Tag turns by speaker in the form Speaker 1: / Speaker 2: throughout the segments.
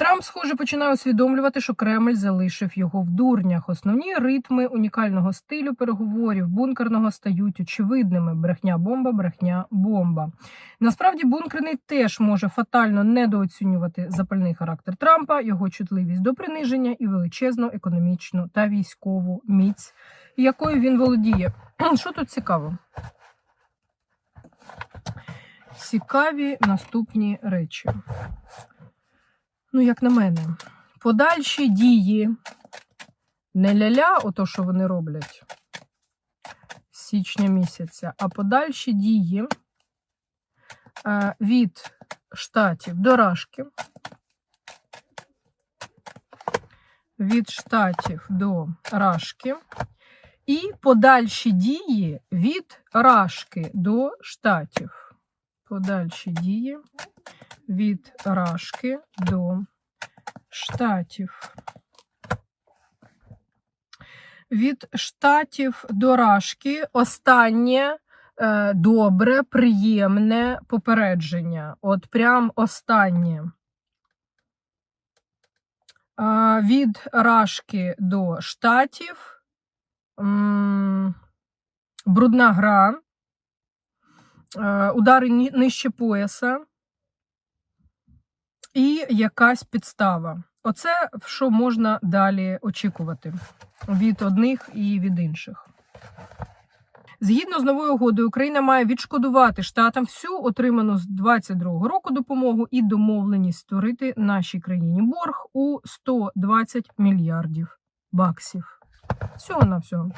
Speaker 1: Трамп, схоже, починає усвідомлювати, що Кремль залишив його в дурнях. Основні ритми унікального стилю переговорів бункерного стають очевидними: брехня бомба, брехня бомба. Насправді, бункерний теж може фатально недооцінювати запальний характер Трампа, його чутливість до приниження і величезну економічну та військову міць, якою він володіє. Що тут цікаво? Цікаві наступні речі. Ну, як на мене, подальші дії не ля-ля, ото що вони роблять січня місяця, а подальші дії е, від штатів до Рашки, від штатів до Рашки, і подальші дії від Рашки до штатів. Подальші дії від Рашки до штатів. Від штатів до Рашки останнє е, добре, приємне попередження. От прям останнє. А, від Рашки до штатів. Брудна гра. Е, Удари нижче пояса і якась підстава. Оце що можна далі очікувати від одних і від інших. Згідно з новою угодою, Україна має відшкодувати штатам всю отриману з 22-го року допомогу і домовленість створити нашій країні борг у 120 мільярдів баксів. Всього на всього.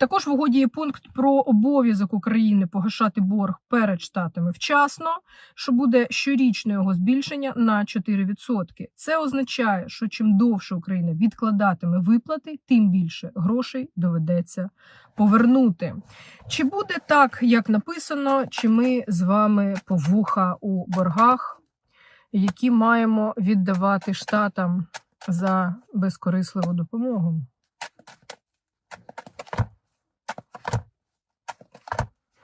Speaker 1: Також в угоді є пункт про обов'язок України погашати борг перед штатами вчасно, що буде щорічне його збільшення на 4%. Це означає, що чим довше Україна відкладатиме виплати, тим більше грошей доведеться повернути. Чи буде так, як написано, чи ми з вами по вуха у боргах, які маємо віддавати штатам за безкорисливу допомогу?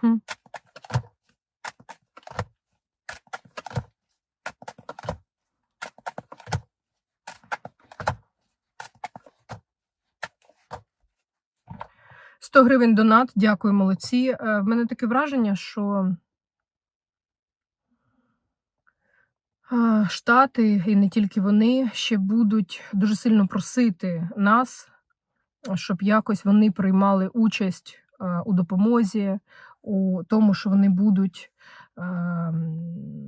Speaker 1: Хм. Сто гривень донат, дякую, молодці. Е, В мене таке враження, що е, Штати, і не тільки вони, ще будуть дуже сильно просити нас, щоб якось вони приймали участь е, у допомозі, у тому, що вони будуть е,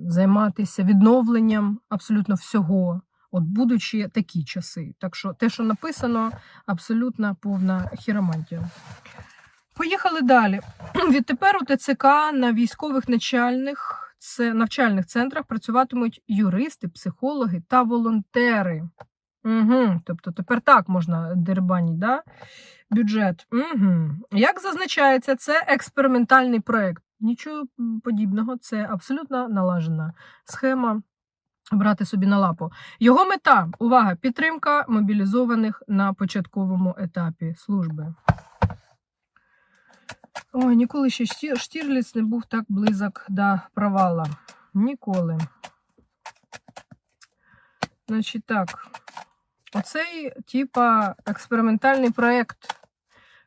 Speaker 1: займатися відновленням абсолютно всього, от будучи такі часи. Так що те, що написано, абсолютно повна хіромантія. Поїхали далі. Відтепер у ТЦК на військових начальних це навчальних центрах працюватимуть юристи, психологи та волонтери. Угу, тобто тепер так можна дербаніть, да? бюджет. Угу. Як зазначається, це експериментальний проєкт. Нічого подібного, це абсолютно налажена схема брати собі на лапу. Його мета увага, підтримка мобілізованих на початковому етапі служби. Ой, ніколи ще Шті- Штірліц не був так близок до провала. Ніколи. Значить так. Оцей, типа, експериментальний проєкт,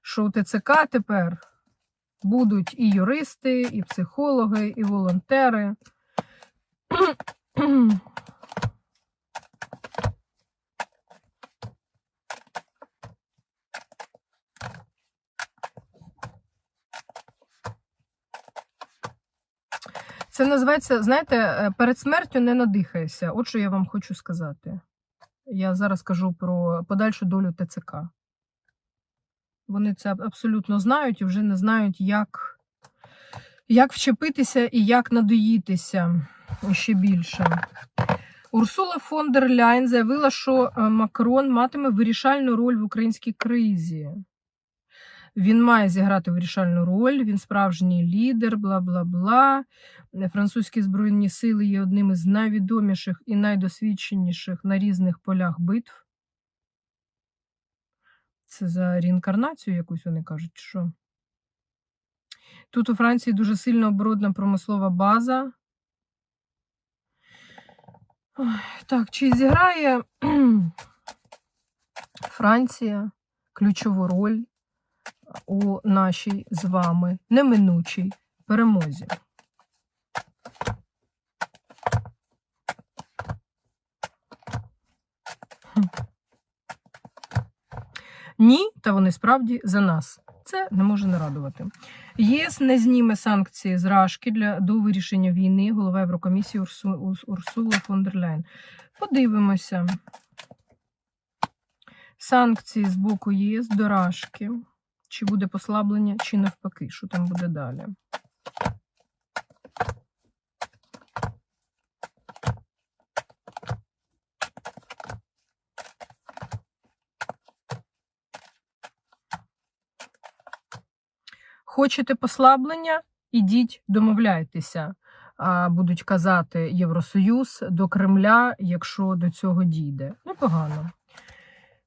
Speaker 1: що у ТЦК тепер будуть і юристи, і психологи, і волонтери. Це називається, знаєте, перед смертю не надихаєшся. От що я вам хочу сказати. Я зараз кажу про подальшу долю ТЦК. Вони це абсолютно знають і вже не знають, як, як вчепитися і як надоїтися ще більше. Урсула фон дер Ляйн заявила, що е, Макрон матиме вирішальну роль в українській кризі. Він має зіграти вирішальну роль, він справжній лідер, бла бла бла. Французькі збройні сили є одним із найвідоміших і найдосвідченіших на різних полях битв. Це за реінкарнацію якусь вони кажуть, що. Тут у Франції дуже сильно оборудна промислова база. Ой, Так, чи зіграє Франція ключову роль у нашій з вами неминучій перемозі? Ні, та вони справді за нас. Це не може не радувати. ЄС не зніме санкції з Рашки для до вирішення війни. Голова Єврокомісії Урсу, Урсула фон дер Ляйн. Подивимося. Санкції з боку ЄС до Рашки. Чи буде послаблення, чи навпаки, що там буде далі. Хочете послаблення? Ідіть, домовляйтеся, будуть казати Євросоюз до Кремля, якщо до цього дійде. Непогано.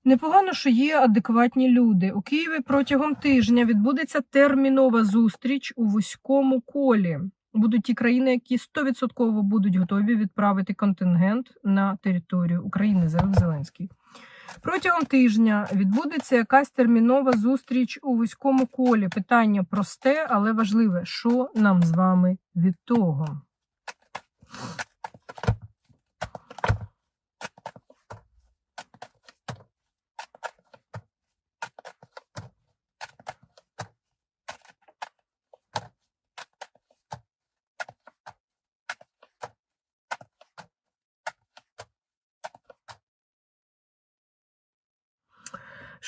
Speaker 1: Непогано, що є адекватні люди. У Києві протягом тижня відбудеться термінова зустріч у вузькому колі. Будуть ті країни, які 100% будуть готові відправити контингент на територію України, заявив Зеленський. Протягом тижня відбудеться якась термінова зустріч у вузькому колі. Питання просте, але важливе. Що нам з вами від того?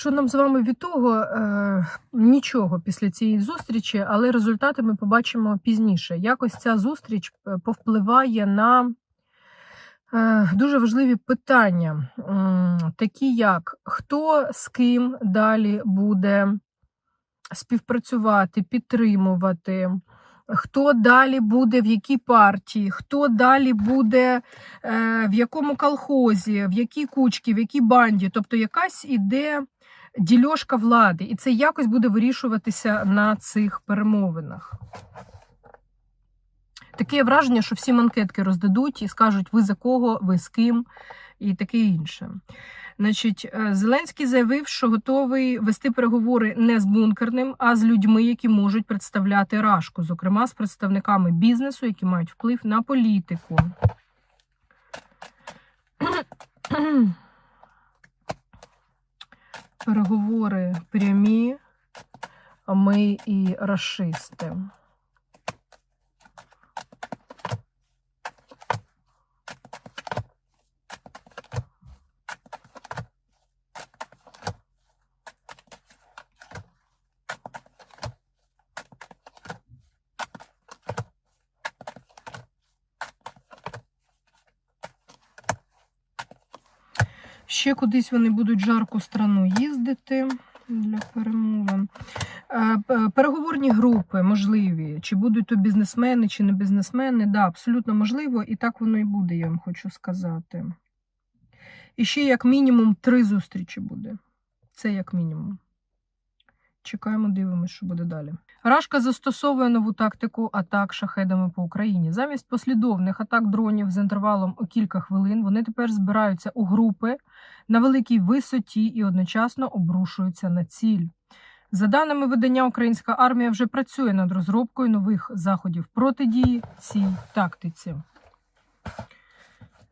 Speaker 1: Що нам з вами від того? Е, нічого після цієї зустрічі, але результати ми побачимо пізніше. Якось ця зустріч е, повпливає на е, дуже важливі питання, м, такі як хто з ким далі буде співпрацювати, підтримувати. Хто далі буде в якій партії, хто далі буде е, в якому колхозі, в якій кучці, в якій банді. Тобто якась іде дільошка влади, і це якось буде вирішуватися на цих перемовинах. Таке враження, що всі манкетки роздадуть і скажуть, ви за кого, ви з ким, і таке інше. Значить, е, Зеленський заявив, що готовий вести переговори не з бункерним, а з людьми, які можуть представляти Рашку, зокрема з представниками бізнесу, які мають вплив на політику. Переговори прямі, ми і расисти. Ще кудись вони будуть жарку страну їздити для перемовин. Е, Переговорні групи можливі. Чи будуть то бізнесмени, чи не бізнесмени. Да, абсолютно можливо, і так воно і буде, я вам хочу сказати. І ще як мінімум три зустрічі буде. Це як мінімум. Чекаємо, дивимося, що буде далі. Рашка застосовує нову тактику атак шахедами по Україні. Замість послідовних атак дронів з інтервалом у кілька хвилин вони тепер збираються у групи на великій висоті і одночасно обрушуються на ціль. За даними видання, українська армія вже працює над розробкою нових заходів протидії цій тактиці.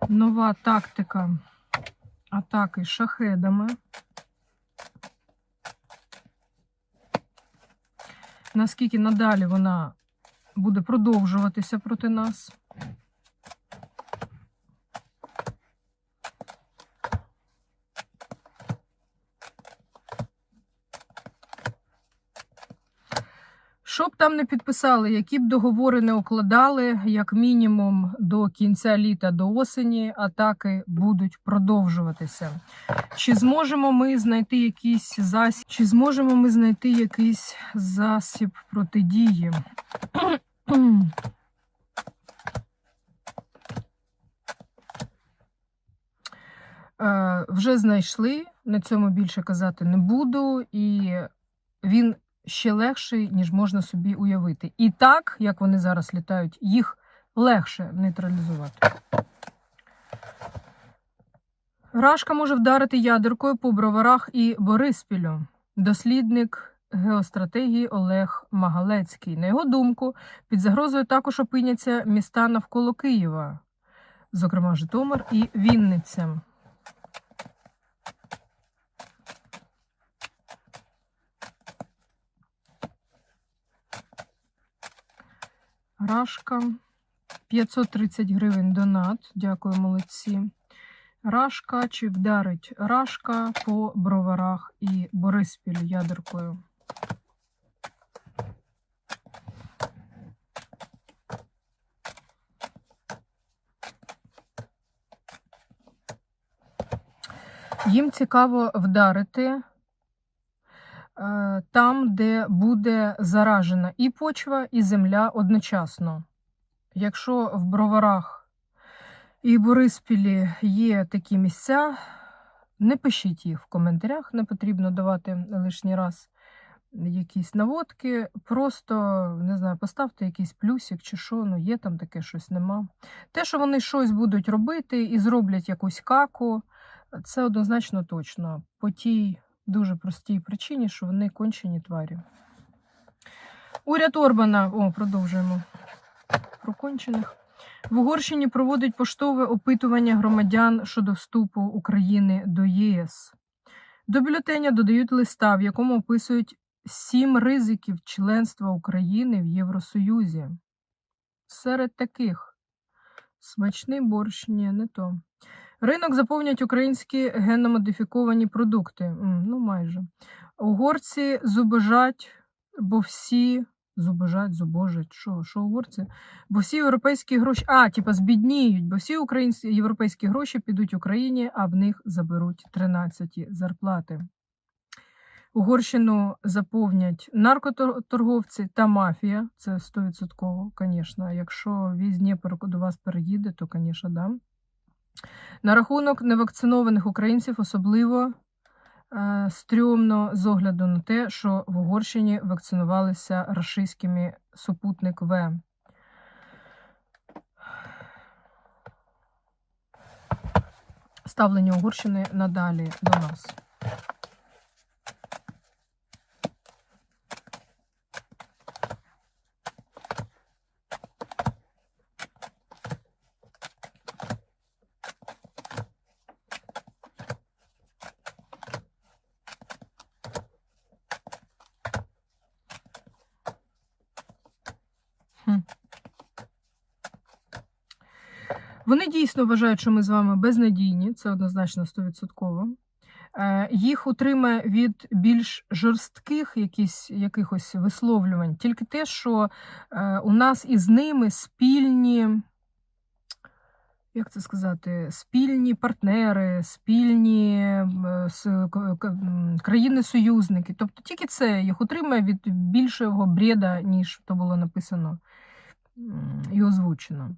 Speaker 1: Нова тактика атаки шахедами. Наскільки надалі вона буде продовжуватися проти нас? Що б там не підписали, які б договори не укладали, як мінімум до кінця літа, до осені, атаки будуть продовжуватися. Чи зможемо ми знайти якийсь засіб, чи зможемо ми знайти якийсь засіб протидії? Е, Вже знайшли, на цьому більше казати не буду, і він ще легший, ніж можна собі уявити. І так, як вони зараз літають, їх легше нейтралізувати. Рашка може вдарити ядеркою по броварах і Бориспілю. Дослідник геостратегії Олег Магалецький. На його думку, під загрозою також опиняться міста навколо Києва, зокрема Житомир і Вінниця. Рашка 530 гривень донат. Дякую, молодці. Рашка чи вдарить Рашка по броварах і Бориспіль ядеркою. Їм цікаво вдарити там, де буде заражена і почва, і земля одночасно. Якщо в броварах і Бориспілі є такі місця, не пишіть їх в коментарях, не потрібно давати лишній раз якісь наводки. Просто не знаю, поставте якийсь плюсик чи що, ну є там таке щось нема. Те, що вони щось будуть робити і зроблять якусь каку, це однозначно точно. По тій дуже простій причині, що вони кончені тварі. Уряд Орбана, о, продовжуємо про кончених. В Угорщині проводить поштове опитування громадян щодо вступу України до ЄС. До бюлетеня додають листа, в якому описують сім ризиків членства України в Євросоюзі. Серед таких смачний борщ, ні, не то. Ринок заповнять українські генномодифіковані продукти. Ну, майже. Угорці зубожать, бо всі. Зубожать, зубожать, що, що угорці? Бо всі європейські гроші, а, типа, збідніють, бо всі українські європейські гроші підуть Україні, а в них заберуть 13 зарплати. Угорщину заповнять наркоторговці та мафія. Це 100%, звісно. Якщо віз Дніпр до вас переїде, то, звісно, да. На рахунок невакцинованих українців особливо е, стрьомно з огляду на те, що в Угорщині вакцинувалися рашистськими супутник В. Ставлення Угорщини надалі до нас. Вони дійсно вважають, що ми з вами безнадійні, це однозначно 100%. Е, Їх утримає від більш жорстких якісь, якихось висловлювань. Тільки те, що е, у нас із ними спільні, як це сказати, спільні партнери, спільні е, країни-союзники. Тобто тільки це їх утримує від більшого бреда, ніж то було написано і озвучено.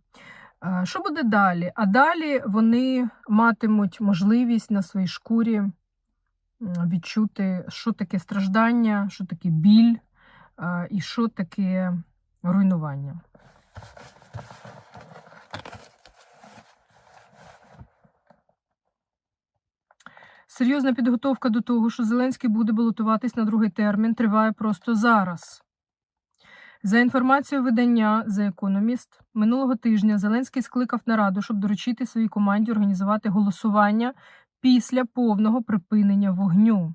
Speaker 1: Що буде далі? А далі вони матимуть можливість на своїй шкурі відчути, що таке страждання, що таке біль і що таке руйнування. Серйозна підготовка до того, що Зеленський буде балотуватись на другий термін, триває просто зараз. За інформацією видання The Economist, минулого тижня Зеленський скликав нараду, щоб доручити своїй команді організувати голосування після повного припинення вогню.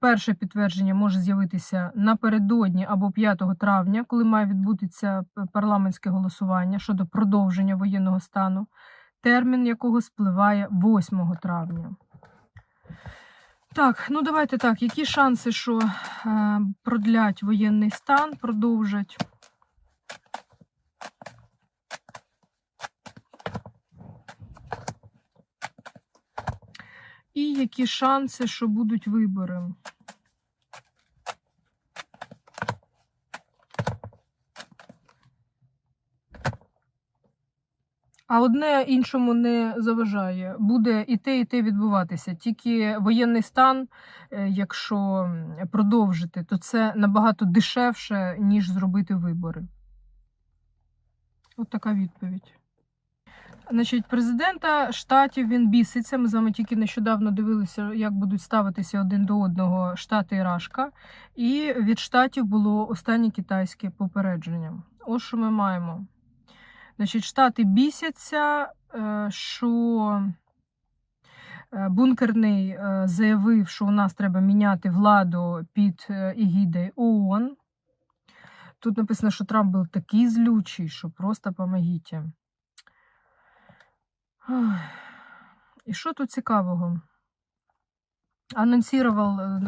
Speaker 1: Перше підтвердження може з'явитися напередодні або 5 травня, коли має відбутися парламентське голосування щодо продовження воєнного стану, термін якого спливає 8 травня. Так, ну давайте так. Які шанси, що е, продлять воєнний стан, продовжать? І які шанси, що будуть вибори? А одне іншому не заважає. Буде і те, і те відбуватися. Тільки воєнний стан, е, якщо продовжити, то це набагато дешевше, ніж зробити вибори. От така відповідь. Значить, президента штатів він біситься. Ми з вами тільки нещодавно дивилися, як будуть ставитися один до одного штати і Рашка. І від штатів було останнє китайське попередження. Ось що ми маємо. Значить, штати бісяться, е, що е, бункерний е, заявив, що у нас треба міняти владу під егідою ООН. Тут написано, що Трамп був такий злючий, що просто помогіть. І що тут цікавого? Анонсував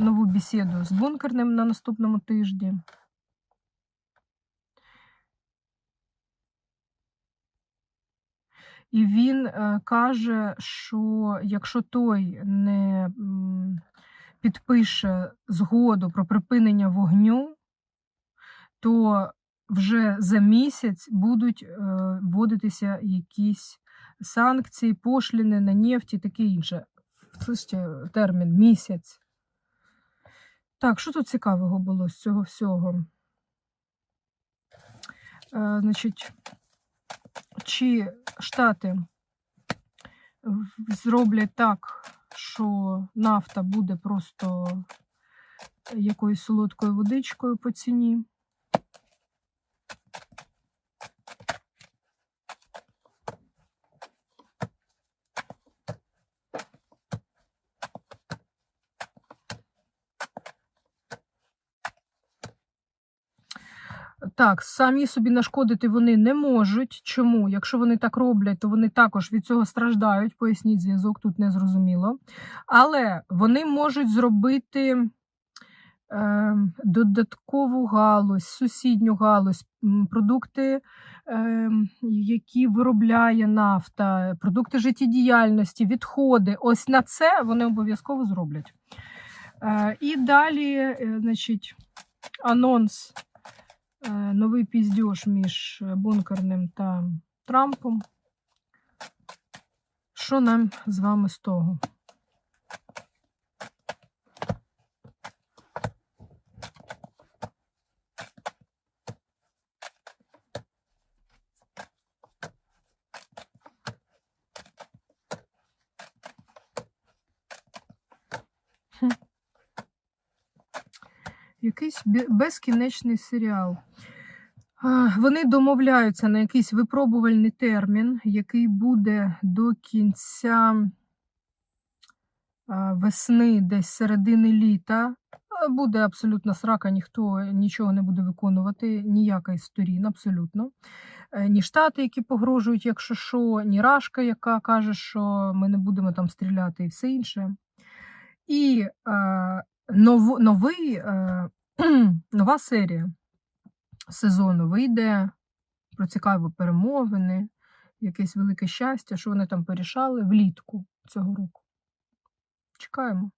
Speaker 1: нову бесіду з бункерним на наступному тижні. І він е, каже, що якщо той не підпише згоду про припинення вогню, то вже за місяць будуть е, вводитися якісь санкції, пошліни на нефть і таке інше. Слышите, термін місяць. Так, що тут цікавого було з цього всього? Е, значить, чи Штати зроблять так, що нафта буде просто якоюсь солодкою водичкою по ціні? Так, самі собі нашкодити вони не можуть. Чому? Якщо вони так роблять, то вони також від цього страждають. Поясніть зв'язок, тут не зрозуміло. Але вони можуть зробити е, додаткову галузь, сусідню галузь, продукти, е, які виробляє нафта, продукти життєдіяльності, відходи. Ось на це вони обов'язково зроблять. Е, і далі, е, значить, анонс новий піздьош між е, бункерним та Трампом. Що нам з вами з того? Якийсь безкінечний серіал. Вони домовляються на якийсь випробувальний термін, який буде до кінця весни, десь середини літа. Буде абсолютно срака, ніхто нічого не буде виконувати, ніяка із сторін, абсолютно. Е, Ні штати, які погрожують, якщо що, ні Рашка, яка каже, що ми не будемо там стріляти, і все інше. І е, нов, новий, е, нова серія сезону вийде про цікаві перемовини, якесь велике щастя, що вони там порішали влітку цього року. Чекаємо.